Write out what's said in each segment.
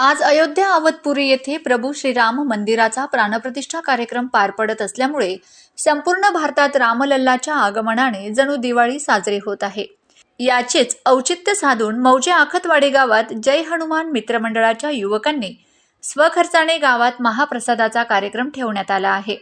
आज अयोध्या अवधपुरी येथे प्रभू श्रीराम मंदिराचा प्राणप्रतिष्ठा कार्यक्रम पार पडत असल्यामुळे संपूर्ण भारतात रामलल्लाच्या आगमनाने जणू दिवाळी साजरी होत आहे. याचेच औचित्य साधून मौजे आखतवाडी गावात जय हनुमान मित्रमंडळाच्या युवकांनी स्वखर्चाने गावात महाप्रसादाचा कार्यक्रम ठेवण्यात आला आहे.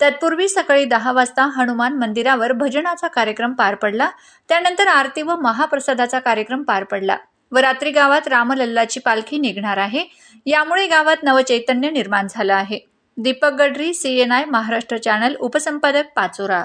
तत्पूर्वी सकाळी दहा वाजता हनुमान मंदिरावर भजनाचा कार्यक्रम पार पडला. त्यानंतर आरती व महाप्रसादाचा कार्यक्रम पार पडला. व रात्री गावात रामलल्लाची पालखी निघणार आहे. यामुळे गावात नवचैतन्य निर्माण झालं आहे. Deepak Gadri C N I Maharashtra channel उपसंपादक Pachora.